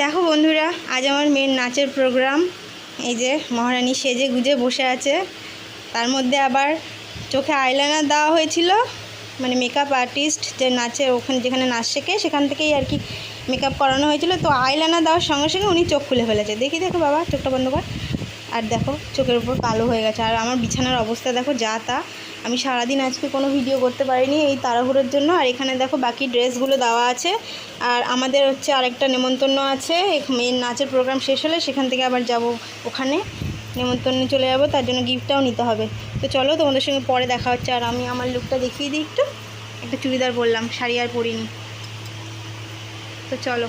দেখো বন্ধুরা, আজ আমার মেয়ের নাচের প্রোগ্রাম এই যে মহারানী সেজে গুজে বসে আছে। তার মধ্যে আবার চোখে আইলাইনার দেওয়া হয়েছিল। মানে মেকআপ আর্টিস্ট যে নাচে, ওখানে যেখানে নাচ শেখে, সেখান থেকেই আর কি মেকআপ করানো হয়েছিল। তো আইলাইনার দেওয়ার সঙ্গে সঙ্গে উনি চোখ খুলে ফেলেছে। দেখি, দেখো বাবা, চোখটা বন্ধ কর। আর দেখো, চোখের উপর কালো হয়ে গেছে। আর আমার বিছানার অবস্থা দেখো, যা তা। আমি সারাদিন আজকে কোনো ভিডিও করতে পারিনি এই তাড়াহুড়োর জন্য। আর এখানে দেখো, বাকি ড্রেসগুলো দেওয়া আছে। আর আমাদের হচ্ছে আরেকটা নেমন্তন্ন আছে। মেয়ের নাচের প্রোগ্রাম শেষ হলে সেখান থেকে আবার যাব ওখানে। নেমন্তন্নে চলে যাব, তার জন্য গিফটটাও নিতে হবে। তো চলো, তোমাদের সঙ্গে পরে দেখা হচ্ছে। আর আমি আমার লুকটা দেখিয়ে দিই একটু। একটা চুড়িদার পরলাম, শাড়ি আর পরিনি। তো চলো।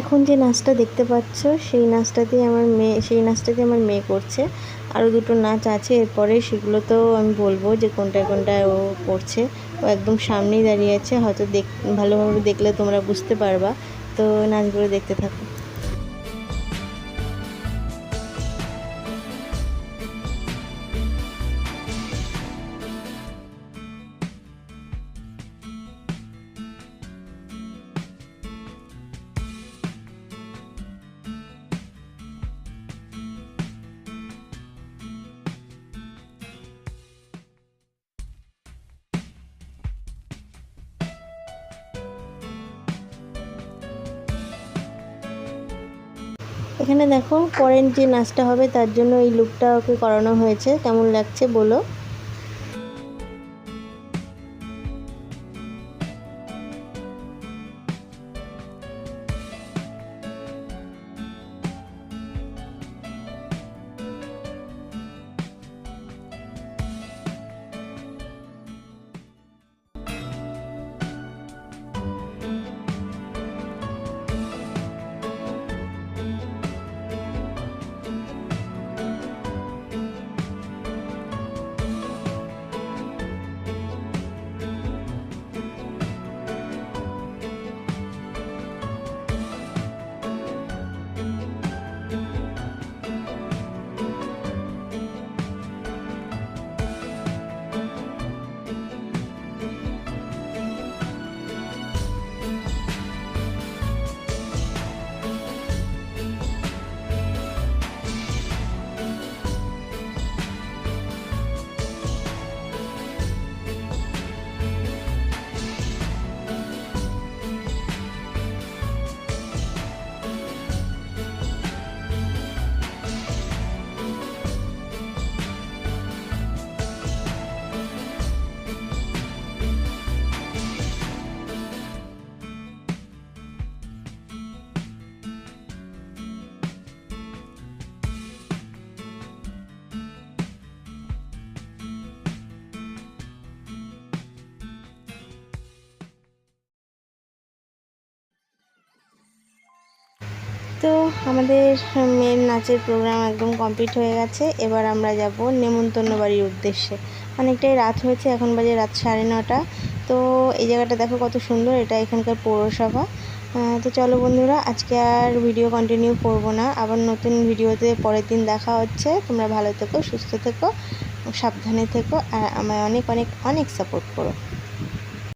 এখন যে নাচটা দেখতে পাচ্ছ, সেই নাচটাতেই আমার মেয়ে, সেই নাচটাতে আমার মেয়ে করছে। আরও দুটো নাচ আছে, এরপরে সেগুলো তো আমি বলব যে কোনটা কোনটা ও করছে। ও একদম সামনেই দাঁড়িয়ে আছে, হয়তো দেখ, ভালোভাবে দেখলে তোমরা বুঝতে পারবা। তো নাচগুলো দেখতে থাকো। এখানে দেখো পরের যে নাচটা হবে, তার জন্য এই লুকটা ওকে করানো হয়েছে। কেমন লাগছে বলো? তো আমাদের মেয়ের নাচের প্রোগ্রাম একদম কমপ্লিট হয়ে গেছে। এবার আমরা যাব নেমন্তন্ন বাড়ির উদ্দেশ্যে। অনেকটাই রাত হয়েছে, এখন বাজে রাত সাড়ে নটা। তো এই জায়গাটা দেখো কত সুন্দর, এটা এখানকার পৌরসভা। তো চলো বন্ধুরা, আজকে আর ভিডিও কন্টিনিউ করব না। আবার নতুন ভিডিওতে পরের দিন দেখা হচ্ছে। তোমরা ভালো থেকো, সুস্থ থেকো, সাবধানে থেকো, আর আমায় অনেক অনেক অনেক সাপোর্ট করো।